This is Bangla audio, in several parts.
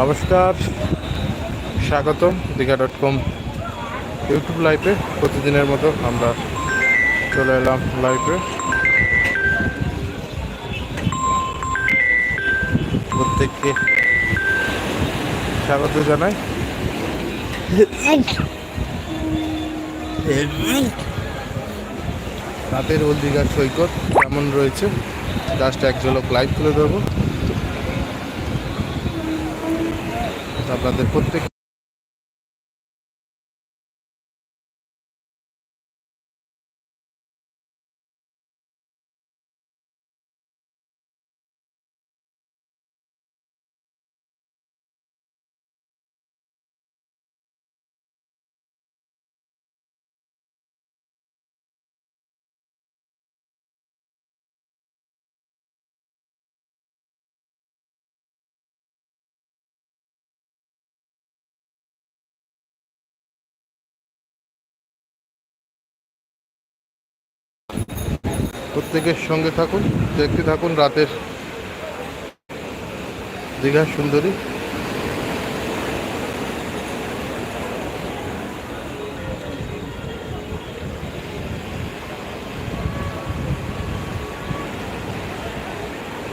নমস্কার। স্বাগতম দীঘা ডট কম ইউটিউব লাইভে প্রতিদিনের মতো আমরা চলে এলাম লাইভে প্রত্যেককে স্বাগত জানাই। রাতের ওল দীঘার সৈকত কেমন রয়েছে? জাস্ট এক ঝলক লাইভ তুলে দেবো আপনাদের প্রত্যেক প্রত্যেকের সঙ্গে থাকুন, দেখতে থাকুন রাতের দীঘা সুন্দরী।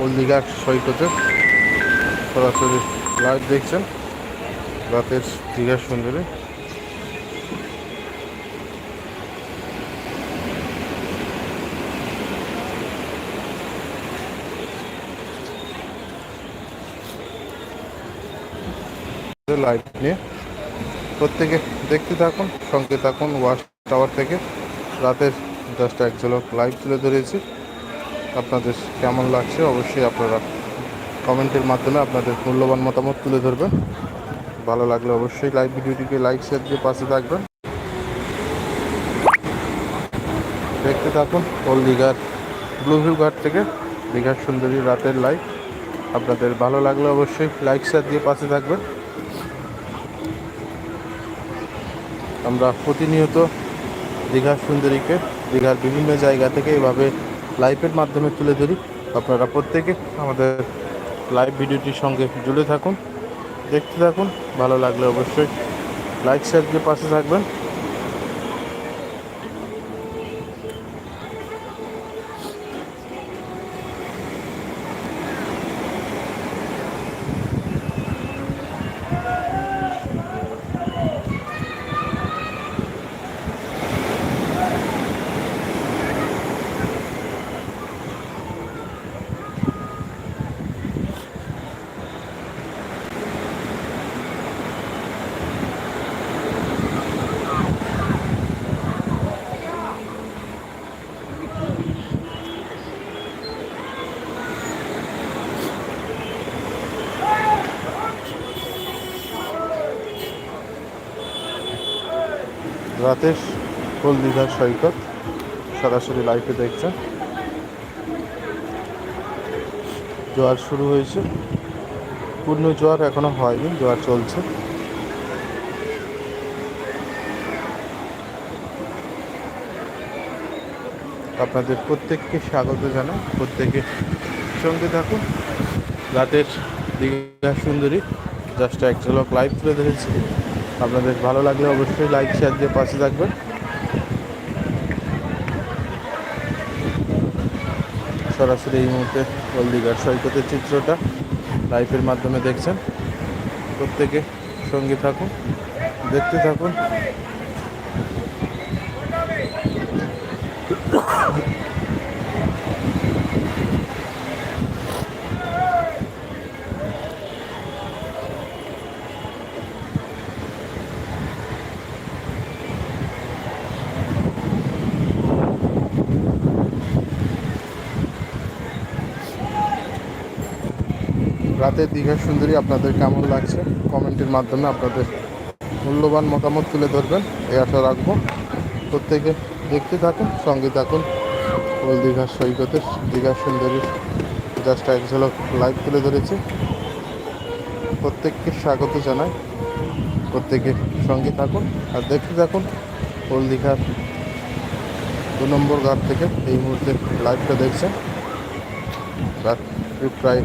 ওল দীঘার সৈকতে সরাসরি লাইভ দেখছেন রাতের দীঘার সুন্দরী। লাইভ নিয়ে প্রত্যেকে দেখতে থাকুন, সঙ্গে থাকুন ওয়াশ টাওয়ার থেকে। রাতের জাস্ট এক ঝলক লাইভ তুলে ধরেছি। আপনাদের কেমন লাগছে অবশ্যই আপনারা কমেন্টের মাধ্যমে আপনাদের মূল্যবান মতামত তুলে ধরবেন। ভালো লাগলে অবশ্যই লাইভ ভিডিওটিকে লাইক শেয়ার দিয়ে পাশে থাকবেন। দেখতে থাকুন ওল দীঘার ব্লু ভিউ ঘাট থেকে দীঘার সুন্দরী রাতের লাইভ আপনাদের ভালো লাগলে অবশ্যই লাইক শেয়ার দিয়ে পাশে থাকবেন। আমরা প্রতিনিয়ত দীঘার সুন্দরীকে, দীঘার বিভিন্ন জায়গা থেকে এভাবে লাইভের মাধ্যমে তুলে ধরি। আপনারা প্রত্যেকে আমাদের লাইভ ভিডিওটির সঙ্গে জুড়ে থাকুন, দেখতে থাকুন। ভালো লাগলে অবশ্যই লাইক শেয়ার দিয়ে পাশে থাকবেন। রাতের কোল সৈকত সরাসরি লাইভে দেখছেন। জোয়ার শুরু হয়েছে। পূর্ণ জোয়ার এখনও হয়নি, জোয়ার চলছে। আপনাদের প্রত্যেককে স্বাগত জানাই, প্রত্যেকে সঙ্গে থাকুন। রাতের দীঘা সুন্দরী জাস্ট এক ঝলক লাইভ তুলে ধরেছি। আপনাদের ভালো লাগলে অবশ্যই লাইক শেয়ার দিয়ে পাশে থাকবেন। সরাসরি এই মুহূর্তে হলদিঘাট সৈকতের চিত্রটা লাইফের মাধ্যমে দেখছেন। প্রত্যেকে সঙ্গে থাকুন, দেখতে থাকুন। রাতের দীঘা সুন্দরী আপনাদের কেমন লাগছে? কমেন্টের মাধ্যমে আপনাদের মূল্যবান মতামত তুলে ধরবেন, এই আশা রাখব। প্রত্যেকে দেখতে থাকুন, সঙ্গে থাকুন। ওই দীঘার সৈকতের দীঘা সুন্দরীর জাস্ট এক ঝলক লাইভ তুলে ধরেছি। প্রত্যেককে স্বাগত জানাই। প্রত্যেকে সঙ্গে থাকুন আর দেখতে থাকুন ওল দীঘার দু নম্বর ঘাট থেকে এই মুহূর্তে লাইভটা দেখছেন। রাত প্রায়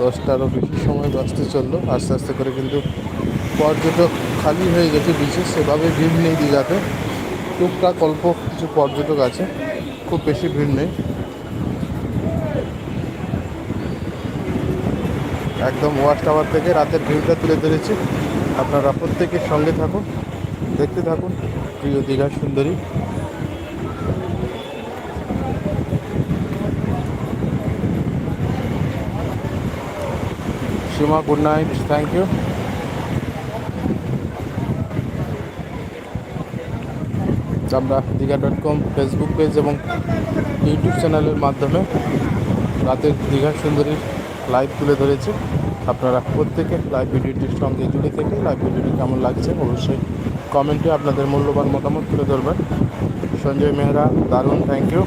দশটারও বেশি সময় বাঁচতে চলল। আস্তে আস্তে করে কিন্তু পর্যটক খালি হয়ে গেছে বিশেষ সেভাবে ভিড় নেই দীঘাতে। টুকটাক অল্প কিছু পর্যটক আছে। খুব বেশি ভিড় নেই। একদম ওয়াচ টাওয়ার থেকে রাতের ভিউটা তুলে ধরেছি। আপনারা প্রত্যেকের সঙ্গে থাকুন। দেখতে থাকুন। প্রিয় দীঘা সুন্দরী। Seema good night thank you আমরা Digha dot com Facebook page এবং ইউটিউব চ্যানেলের মাধ্যমে রাতের দীঘা সুন্দরীর লাইভ তুলে ধরেছি। আপনারা প্রত্যেকে লাইভ ভিডিওটির সঙ্গে জুড়ে থেকে লাইভ ভিডিওটি কেমন লাগছে অবশ্যই কমেন্টে আপনাদের মূল্যবান মতামত তুলে ধরবেন। সঞ্জয় মেহরা, দারুণ থ্যাংক ইউ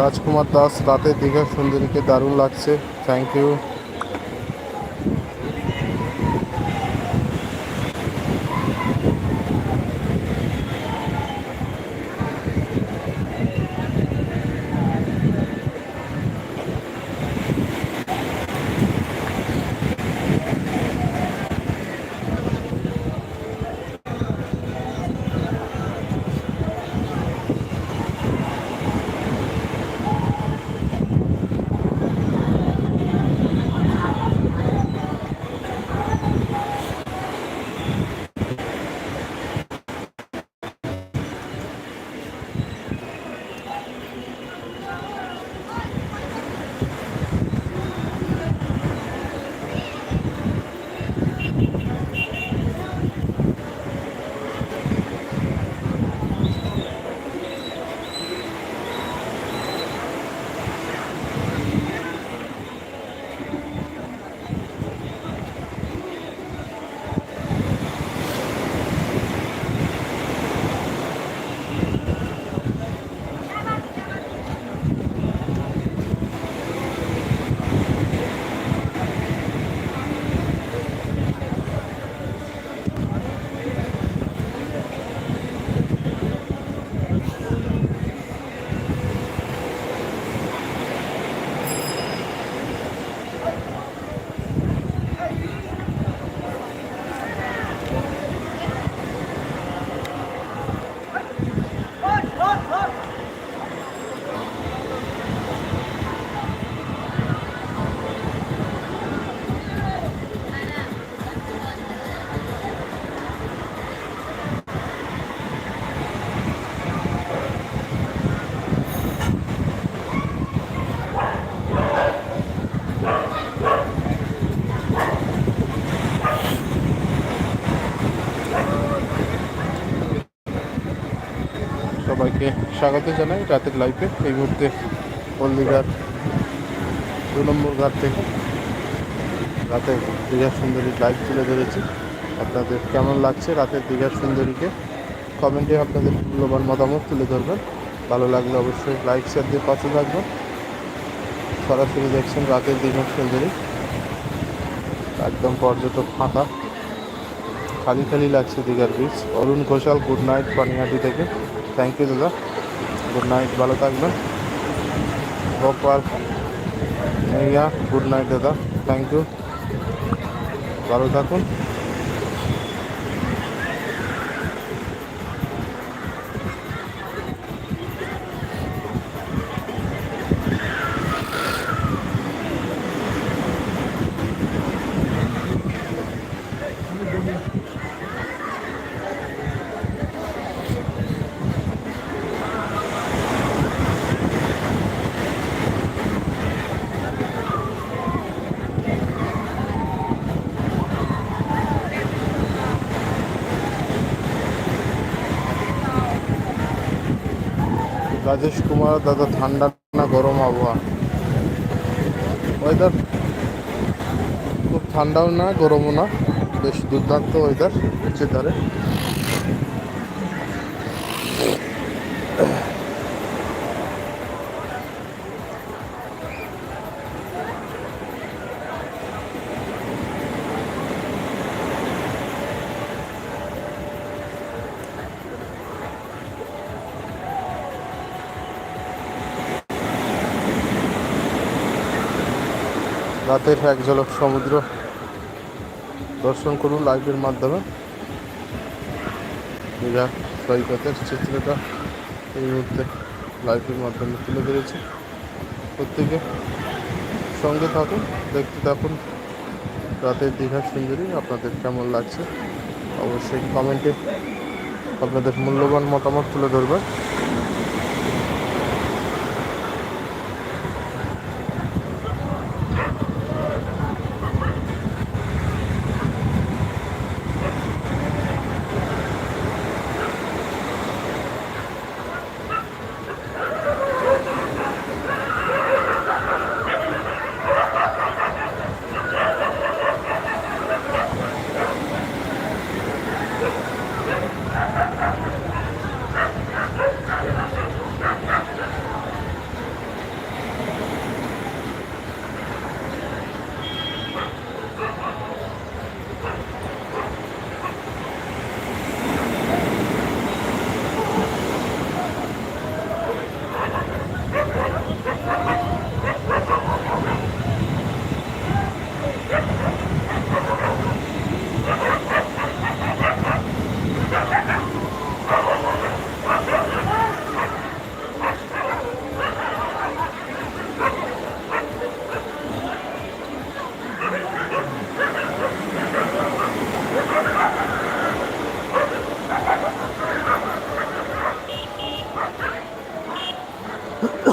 রাজকুমার দাস রাতে দীঘা সুন্দরীকে দারুণ লাগছে। থ্যাংক ইউ স্বাগত জানাই রাতের লাইফে এই মুহূর্তে হলদিঘাট দু নম্বর ঘাট থেকে রাতে দীঘা সুন্দরী লাইভ তুলে ধরেছি। আপনাদের কেমন লাগছে রাতের দীঘা সুন্দরীকে? কমেন্টে আপনাদের মূল্যবান মতামত তুলে ধরবেন। ভালো লাগলে অবশ্যই লাইক শেয়ার দিয়ে পাশে থাকবেন। সরাসরি দেখছেন রাতের দীঘা সুন্দরী। একদম পর্যটক ফাঁকা। খালি খালি লাগছে দীঘার beach Arun Ghoshal good night Panihati থেকে। থ্যাংক ইউ দাদা। গুড নাইট ভালো থাকবেন। গোপাল ইয়া গুড নাইট দাদা। থ্যাংক ইউ ভালো থাকুন। রাজেশ কুমার, দাদা ঠান্ডা না গরম আবহাওয়া? ওয়েদার খুব ঠান্ডাও না, গরমও না, বেশ দুর্দান্ত ওয়েদার হচ্ছে ধারে রাতের এক ঝলক সমুদ্র। দর্শন করুন লাইভের মাধ্যমে। দীঘা সৈকতের চিত্রটা এই মুহূর্তে লাইভের মাধ্যমে তুলে ধরেছি। প্রত্যেকে সঙ্গে থাকুন, দেখতে থাকুন। রাতের দীঘা সুন্দরী, আপনাদের কেমন লাগছে? অবশ্যই কমেন্টে আপনাদের মূল্যবান মতামত তুলে ধরবেন।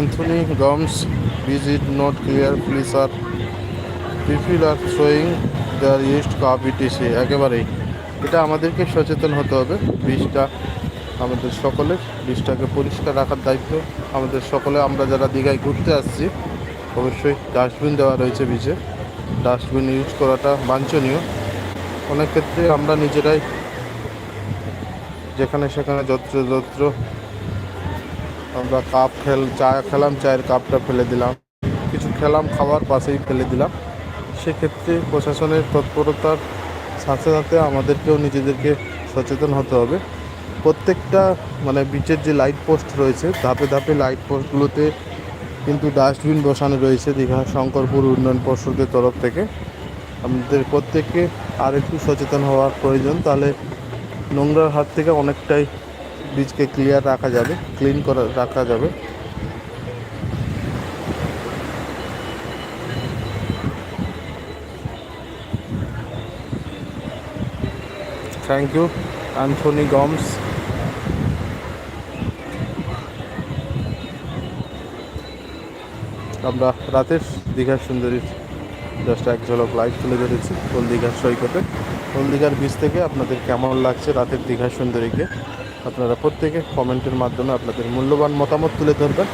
Anthony Gomes, visit not clear police are people are throwing their used car BTC একেবারেই। এটা আমাদেরকে সচেতন হতে হবে। বীজটা আমাদের সকলের বীজটাকে পরিষ্কার রাখার দায়িত্ব আমাদের সকলে। আমরা যারা দীঘায় ঘুরতে আসছি, অবশ্যই ডাস্টবিন দেওয়া রয়েছে বীজে। ডাস্টবিন ইউজ করাটা বাঞ্ছনীয়। অনেক ক্ষেত্রে আমরা নিজেরাই যেখানে সেখানে যত্র যত্র আমরা কাপ খেল, চা খেলাম, চায়ের কাপটা ফেলে দিলাম। কিছু খেলাম, খাবার পাশেই ফেলে দিলাম। সেক্ষেত্রে প্রশাসনের তৎপরতার সাথে সাথে আমাদেরকেও নিজেদেরকে সচেতন হতে হবে। প্রত্যেকটা মানে বিচের যে লাইট পোস্ট রয়েছে, ধাপে ধাপে লাইট পোস্টগুলোতে কিন্তু ডাস্টবিন বসানো রয়েছে দীঘা, শঙ্করপুর, উন্নয়ন পর্ষদের তরফ থেকে। আমাদের প্রত্যেককে আর একটু সচেতন হওয়ার প্রয়োজন। তাহলে নোংরার হাত থেকে অনেকটাই বীজকে ক্লিয়ার রাখা যাবে ক্লিন করা রাখা যাবে। থ্যাংক ইউ অ্যান্থনি গমস আমরা রাতের দীঘার সুন্দরীর জাস্ট এক ঝলক লাইভ তুলে ধরেছি কোল দীঘার সৈকতে। কোল দীঘার বীজ থেকে আপনাদের কেমন লাগছে রাতের দীঘার সুন্দরীকে? আপনারা প্রত্যেকে কমেন্টের মাধ্যমে আপনাদের মূল্যবান মতামত তুলে ধরবেন।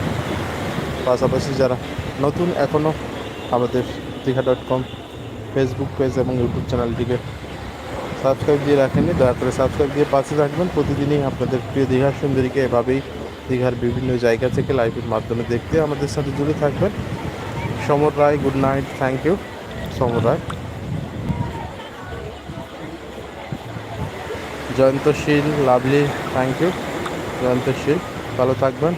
পাশাপাশি যারা নতুন এখনও আমাদের Digha dot com Facebook page এবং ইউটিউব চ্যানেলটিকে সাবস্ক্রাইব দিয়ে রাখেননি, দয়া করে সাবস্ক্রাইব দিয়ে পাশে থাকবেন। প্রতিদিনই আপনাদের প্রিয় দীঘার সুন্দরীকে এভাবেই দীঘার বিভিন্ন জায়গা থেকে লাইভের মাধ্যমে দেখতে আমাদের সাথে জুড়ে থাকবেন। Samar Roy good night thank you Samar Roy. Jayantashil lovely thank you Jayantashil ভালো থাকবেন।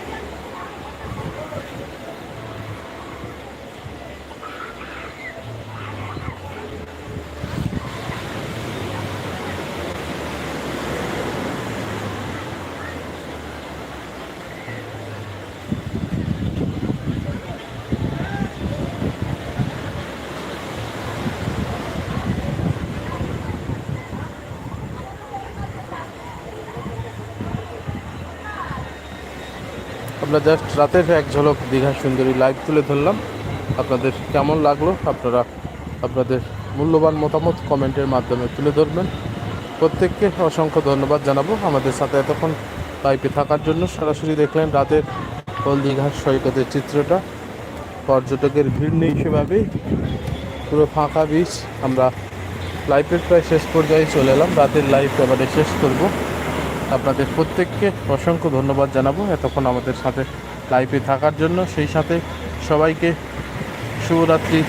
আমরা জাস্ট রাতের এক ঝলক দীঘা সুন্দরী লাইভ তুলে ধরলাম। আপনাদের কেমন লাগল? আপনারা, আপনাদের মূল্যবান মতামত কমেন্টের মাধ্যমে তুলে ধরবেন। প্রত্যেককে অসংখ্য ধন্যবাদ জানাব। আমাদের সাথে এতক্ষণ লাইভে থাকার জন্য সরাসরি দেখলেন রাতের হল দীঘার সৈকতের চিত্রটা। পর্যটকের ভিড় নেই সেভাবেই। পুরো ফাঁকা বীজ আমরা লাইফের প্রায় শেষ পর্যায়ে চলে এলাম। রাতের লাইফ এবারে শেষ করব। আপনাদের প্রত্যেককে অসংখ্য ধন্যবাদ জানাব এতক্ষণ আমাদের সাথে লাইভে থাকার জন্য। সেই সাথে সবাইকে শুভরাত্রি।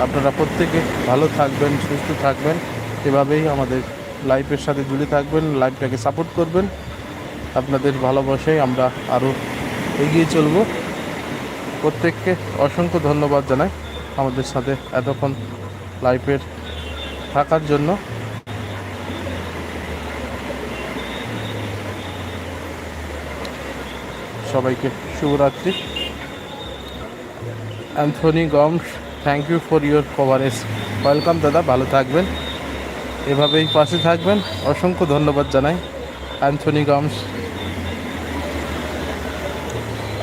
আপনারা প্রত্যেকে ভালো থাকবেন, সুস্থ থাকবেন। এভাবেই আমাদের লাইফের সাথে জুড়ে থাকবেন লাইফটাকে সাপোর্ট করবেন। আপনাদের ভালোবাসায় আমরা আরও এগিয়ে চলব। প্রত্যেককে অসংখ্য ধন্যবাদ জানাই আমাদের সাথে এতক্ষণ লাইফের থাকার জন্য। সবাইকে শুভরাত্রি। Anthony Gomes thank you for your coverage welcome দাদা, ভালো থাকবেন। এভাবেই পাশে থাকবেন। অসংখ্য ধন্যবাদ জানাই অ্যান্থনি গমস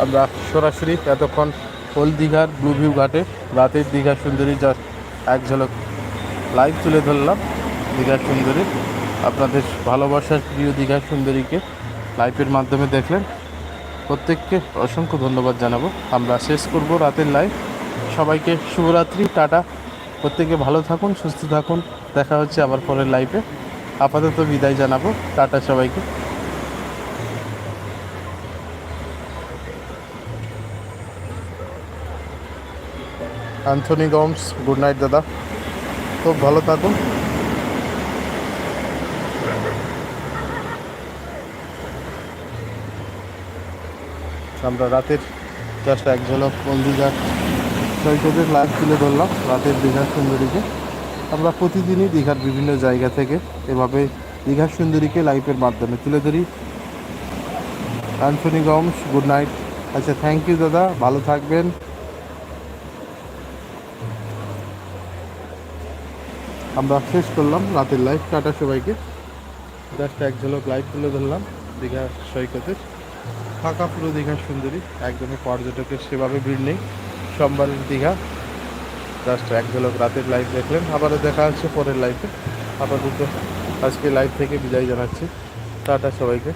আমরা সরাসরি এতক্ষণ ওল দীঘার ব্লু ভিউ ঘাটে, রাতের দীঘা সুন্দরী যা এক ঝলক লাইভ তুলে ধরলাম দীঘা সুন্দরী। আপনাদের ভালোবাসার প্রিয় দীঘা সুন্দরীকে লাইভের মাধ্যমে দেখলেন। প্রত্যেককে অসংখ্য ধন্যবাদ জানাব। আমরা শেষ করব রাতের লাইভ সবাইকে শুভরাত্রি, টাটা। প্রত্যেকে ভালো থাকুন, সুস্থ থাকুন। দেখা হচ্ছে আবার পরের লাইভে আপাতত বিদায় জানাব। টাটা সবাইকে। অ্যান্থনি গমস গুড নাইট দাদা। খুব ভালো থাকুন। আমরা রাতের জাস্ট এক ঝলক কোন দীঘার সৈকতের লাইভ তুলে ধরলাম, রাতের দীঘার সুন্দরীকে। আমরা প্রতিদিনই দীঘার বিভিন্ন জায়গা থেকে এভাবে দীঘার সুন্দরীকে লাইভের মাধ্যমে তুলে ধরি। অ্যান্থনি গমস গুড নাইট আচ্ছা থ্যাংক ইউ দাদা। ভালো থাকবেন। আমরা শেষ করলাম রাতের লাইভ টাটা সবাইকে। জাস্ট এক ঝলক লাইভ তুলে ধরলাম দীঘা সৈকতের ফাঁকা পুরো দীঘা সুন্দরী। একদমই পর্যটকের সেভাবে ভিড় নেই। সোমবারের দীঘা। জাস্ট এক ঝলক রাতের লাইভ দেখলেন। আবারও দেখা হচ্ছে পরের লাইভে আপাতত আজকে লাইভ থেকে বিদায় জানাচ্ছি। টাটা সবাইকে।